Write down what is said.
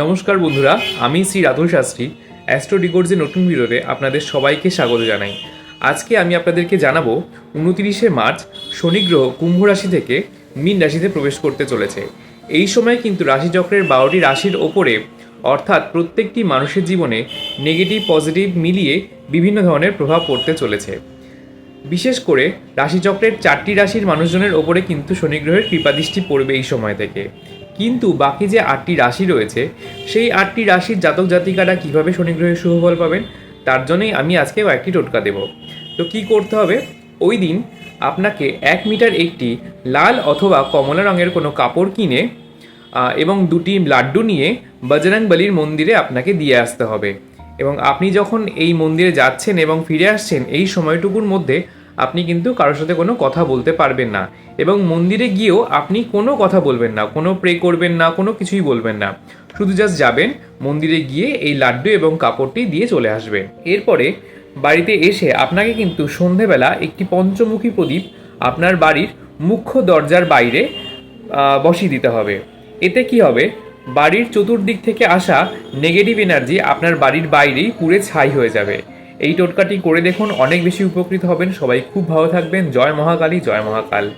নমস্কার বন্ধুরা, আমি শ্রী রাতুল শাস্ত্রী, অ্যাস্ট্রো ডিগোর্সের নতুন ভিডিওতে আপনাদের সবাইকে স্বাগত জানাই। আজকে আমি আপনাদেরকে জানাব, উনতিরিশে মার্চ শনি গ্রহ কুম্ভ রাশি থেকে মীন রাশিতে প্রবেশ করতে চলেছে। এই সময় কিন্তু রাশিচক্রের বারোটি রাশির ওপরে, অর্থাৎ প্রত্যেকটি মানুষের জীবনে নেগেটিভ পজিটিভ মিলিয়ে বিভিন্ন ধরনের প্রভাব পড়তে চলেছে। বিশেষ করে রাশিচক্রের চারটি রাশির মানুষজনের ওপরে কিন্তু শনিগ্রহের কৃপাদৃষ্টি পড়বে এই সময় থেকে। কিন্তু বাকি যে আটটি রাশি রয়েছে, সেই আটটি রাশির জাতক জাতিকারা কীভাবে শনি গ্রহের শুভফল পাবেন, তার জন্যই আমি আজকে কয়েকটি টোটকা দেব। তো কি করতে হবে? ওই দিন আপনাকে এক মিটার একটি লাল অথবা কমলা রঙের কোনো কাপড় কিনে এবং দুটি লাড্ডু নিয়ে বজরং বলির মন্দিরে আপনাকে দিয়ে আসতে হবে। এবং আপনি যখন এই মন্দিরে যাচ্ছেন এবং ফিরে আসছেন, এই সময়টুকুর মধ্যে আপনি কিন্তু কারোর সাথে কোনো কথা বলতে পারবেন না। এবং মন্দিরে গিয়েও আপনি কোনো কথা বলবেন না, কোনো প্রে করবেন না, কোনো কিছুই বলবেন না। শুধু জাস্ট যাবেন, মন্দিরে গিয়ে এই লাড্ডু এবং কাপড়টি দিয়ে চলে আসবেন। এরপরে বাড়িতে এসে আপনাকে কিন্তু সন্ধেবেলা একটি পঞ্চমুখী প্রদীপ আপনার বাড়ির মুখ্য দরজার বাইরে বসিয়ে দিতে হবে। এতে কি হবে? বাড়ির চতুর্দিক থেকে আসা নেগেটিভ এনার্জি আপনার বাড়ির বাইরেই পুড়ে ছাই হয়ে যাবে। এই টোটকাটি করে দেখুন, অনেক বেশি উপকৃত হবেন। সবাই খুব ভালো থাকবেন। জয় মহাকালী, জয় মহাকাল।